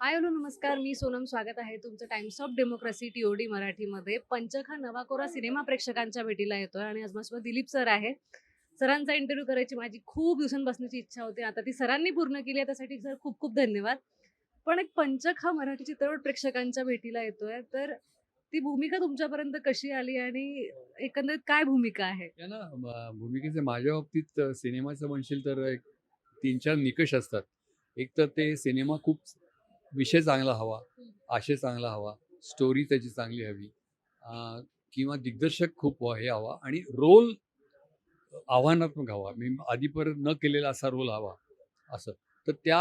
Hi hello नमस्कार. मी सोनम स्वागत आहे तुमचं टाइम्स ऑफ डेमोक्रेसी टीओडी मराठीमध्ये पंचक हा नवा कोरा सिनेमा प्रेक्षकांच्या भेटीला येतोय आणि आज माझ्यासोबत दिलीप सर आहे. सरांचा इंटरव्ह्यू करायची माझी खूप दिवसांपासूनची इच्छा होती. आता ती सरांनी पूर्ण केली. आहे त्यासाठी सर खूप खूप धन्यवाद. पण एक पंचक हा मराठी चित्रपट प्रेक्षकांच्या भेटीला येतोय. तर ती भूमिका तुमच्यापर्यंत कशी आली आणि एकंदरीत काय भूमिका आहे? ना भूमिकेचे माझ्या बाबतीत सिनेमाचं म्हणशील तर एक तीन चार निकष असतात. एक तर ते सिनेमा खूप विषय चांगला हवा आशय चांगला हवा स्टोरी त्याची चांगली हवी. किंवा दिग्दर्शक खूप हे हवा आणि रोल आव्हानात्मक हवा. मी आधीपर्यंत न केलेला असा रोल हवा असं. तर त्या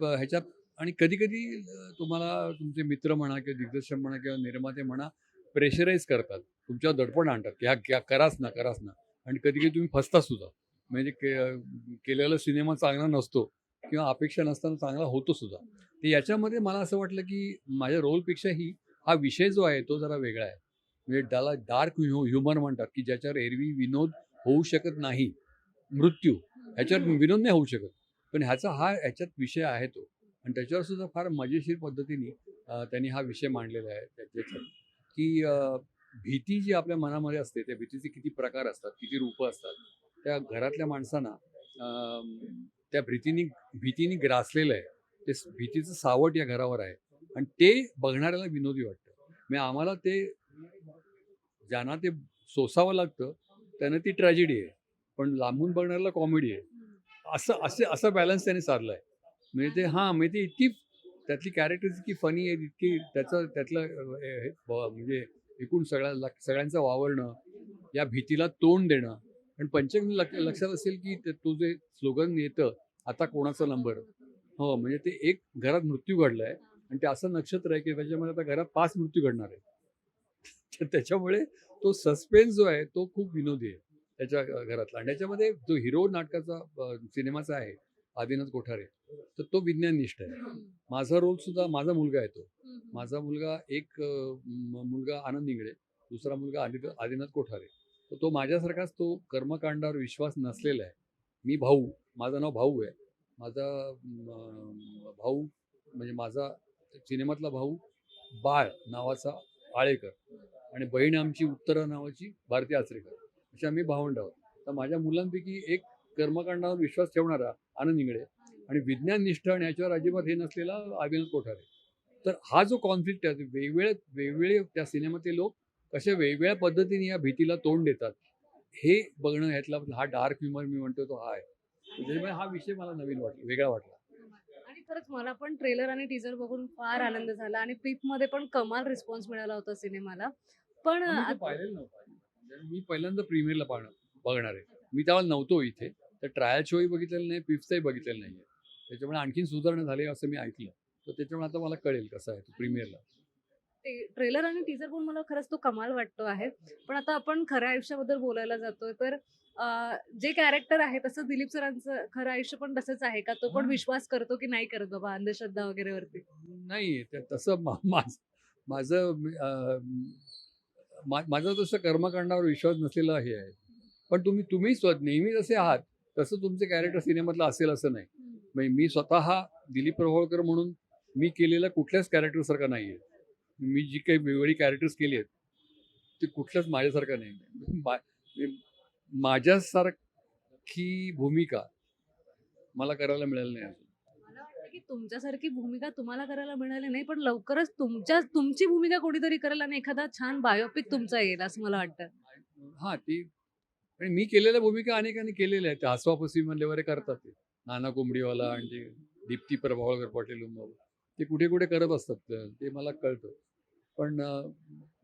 ह्याच्यात आणि कधी कधी तुम्हाला तुमचे मित्र म्हणा किंवा दिग्दर्शक म्हणा किंवा निर्माते म्हणा प्रेशराईज करतात. तुमच्यावर दडपण आणतात की हा क्या कराच ना कराच ना. आणि कधी कधी तुम्ही फसता सुद्धा. म्हणजे के केलेला सिनेमा चांगला नसतो किंवा अपेक्षा नसताना चांगला होतो सुद्धा. तर याच्यामध्ये मला असं वाटलं की माझ्या रोलपेक्षाही हा विषय जो आहे तो जरा वेगळा आहे. म्हणजे त्याला डार्क ह्युमर म्हणतात की ज्याच्यावर एरवी विनोद होऊ शकत नाही मृत्यू ह्याच्यावर विनोद नाही होऊ शकत. पण ह्याचा हा ह्याच्यात विषय आहे तो. आणि त्याच्यावर सुद्धा फार मजेशीर पद्धतीने त्यांनी हा विषय मांडलेला आहे त्याच्यात की भीती जी आपल्या मनामध्ये असते त्या भीतीचे किती प्रकार असतात किती रूपं असतात त्या घरातल्या माणसांना त्या भीतीने भीतीने ग्रासलेलं आहे. ते भीतीचं सावट या घरावर आहे. आणि ते बघणाऱ्याला विनोदी वाटतं. म्हणजे आम्हाला ते ज्यांना ते सोसावं लागतं त्यांना ती ट्रॅजेडी आहे. पण लांबून बघणाऱ्याला कॉमेडी आहे. असं असे असं बॅलन्स त्याने साधलं आहे. म्हणजे ते हां म्हणजे ते इतकी त्यातली कॅरेक्टर्स इतकी फनी आहेत इतकी त्याचं त्यातलं हे- म्हणजे एकूण सगळ्या सगळ्यांचं वावरणं या भीतीला तोंड देणं. आणि पंचक लक्षात असेल की तो जे स्लोगन येतं आता कोणाचा नंबर हो म्हणजे ते एक घरात मृत्यू घडलाय आणि ते असं नक्षत्र आहे की त्याच्यामध्ये आता घरात पाच मृत्यू घडणार आहे तर त्याच्यामुळे तो सस्पेन्स जो आहे तो खूप विनोदी आहे त्याच्या घरातला. आणि त्याच्यामध्ये जो हिरो नाटकाचा सिनेमाचा आहे आदिनाथ कोठारे तर तो विज्ञाननिष्ठ आहे. माझा रोल सुद्धा माझा मुलगा आहे तो. माझा मुलगा एक मुलगा आनंद इंगळे दुसरा मुलगा आदित आदिनाथ कोठारे. तर तो माझ्यासारखाच तो कर्मकांडावर विश्वास नसलेला आहे. मी भाऊ माझं नाव भाऊ आहे. माझा भाऊ म्हणजे माझा सिनेमातला भाऊ बाळ नावाचा आळेकर आणि बहीण आमची उत्तरा नावाची भारती आचरेकर. असे आम्ही भावंड आहोत. तर माझ्या मुलांपैकी एक कर्मकांडावर विश्वास ठेवणारा आनंद इंगळे आणि विज्ञाननिष्ठ आणि याच्यावर अजिबात हे नसलेला आदिनाथ कोठारे. तर हा जो कॉन्फ्लिक्ट आहे वेगवेगळे वेगवेगळे त्या सिनेमातले लोक कशा वेगवेगळ्या पद्धतीने या भीतीला तोंड देतात हे बघणं ह्यातला हा डार्क ह्युमर मी म्हणतो तो हा आहे. त्याच्यामुळे हा विषय मला नवीन वाटला वेगळा वाटला. आणि खरंच मला पण ट्रेलर आणि टीजर बघून फार आनंद झाला आणि पिपमध्ये पण कमाल रिस्पॉन्स मिळाला होता सिनेमाला. पण मी तो आत- पाहिलेलं नव्हतं. मी पहिल्यांदा प्रीमियरला बघणार आहे. मी त्यावेळेला नव्हतो इथे. तर ट्रायल शोही बघितलेलं नाही फिफ्थचाही बघितलेलं नाही त्याच्यामुळे आणखीन सुधारणा झाली असं मी ऐकलं. तर त्याच्यामुळे आता मला कळेल कसं आहे तो प्रीमियरला. ट्रेलर आणि टीजर पण मला खरंच तो कमाल वाटतो आहे. पण आता आपण खऱ्या आयुष्याबद्दल बोलायला जातोय तर जे कॅरेक्टर आहे तसं दिलीप सरांचं खरं आयुष्य पण तसंच आहे का? तो पण. विश्वास करतो की नाही करत बाबा अंधश्रद्धा वगैरे वरती नाही तसं माझ- माझं तसं कर्मकांडावर विश्वास नसलेला हे आहे. पण तुम्ही तुम्ही स्व नेहमीच असे आहात तसं तुमचे कॅरेक्टर सिनेमातलं असेल असं नाही. म्हणजे मी स्वतः दिलीप प्रभावळकर म्हणून मी केलेल्या कुठल्याच कॅरेक्टरसारखा नाही आहे मी जी काही वेगवेगळी कॅरेक्टर्स केली आहेत ते कुठल्याच माझ्यासारखा नाही. माझ्यासारखी भूमिका मला करायला मिळाली नाही अजून. मला वाटतं की तुमच्यासारखी भूमिका तुम्हाला करायला मिळाली नाही पण लवकरच तुमच्या तुमची भूमिका कोणीतरी करेल आणि एखादा छान बायोपिक तुमचा येईल असं मला वाटतं. हा ती आणि मी केलेल्या भूमिका अनेकांनी केलेल्या आहेत. हसवापसी मधले वगैरे करतात ते. नाना कोंबडीवाला आणि ते दीप्ती प्रभावळकर पाटील ते कुठे कुठे करत असतात ते मला कळतं. पण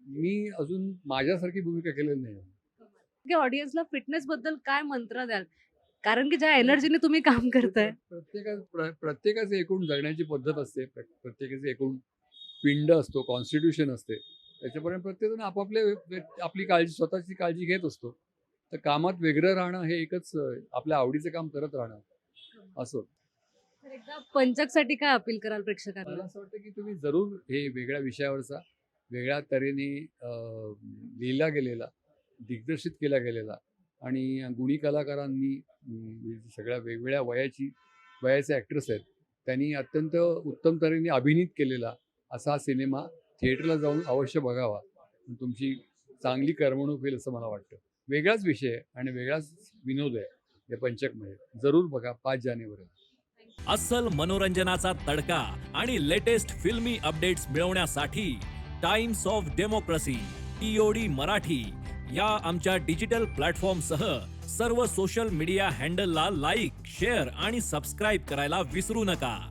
मी अजून माझ्यासारखी भूमिका केलेली नाही. की ऑडियन्सला फिटनेस बद्दल काय मंत्र द्याल? कारण की ज्या एनर्जीने तुम्ही काम करताय. प्रत्येका प्र- प्रत्येकाचे एकूण जगण्याची पद्धत असते. प्र- प्रत्येकाचे एकूण पिंड असतो कॉन्स्टिट्यूशन असते. त्याच्यापर्यंत प्रत्येकजण आपापले आपली काळजी स्वतःची काळजी घेत असतो. तर कामात वेगळं राहणं हे एकच आपल्या आवडीचं काम करत राहणं. असं तर एकदा पंचकसाठी काय अपील कराल प्रेक्षकांना? मला असं वाटतं की तुम्ही जरूर हे वेगळ्या विषयावरचा वेगळ्या तऱ्हेने लिहिला गेलेला दिग्दर्शित केला गेलेला. आणि गुणी कलाकारांनी म्हणजे सगळ्या वेगवेगळ्या वयाची वयाचे ॲक्ट्रेस आहेत त्यांनी अत्यंत उत्तम तऱ्हेने अभिनीत केलेला असा हा सिनेमा थिएटरला जाऊन अवश्य बघावा. तुमची चांगली करमणूक होईल असं मला वाटतं. वेगळाच विषय आहे आणि वेगळाच विनोद आहे या पंचकमध्ये. जरूर बघा पाच जानेवारी. अस्सल मनोरंजनाचा तडका आणि लेटेस्ट फिल्मी अपडेट्स मिळवण्यासाठी Times of Democracy TOD Marathi. या आमच्या डिजिटल प्लॅटफॉर्मसह सर्व सोशल मीडिया हँडलला लाईक शेअर आणि सबस्क्राईब करायला विसरू नका.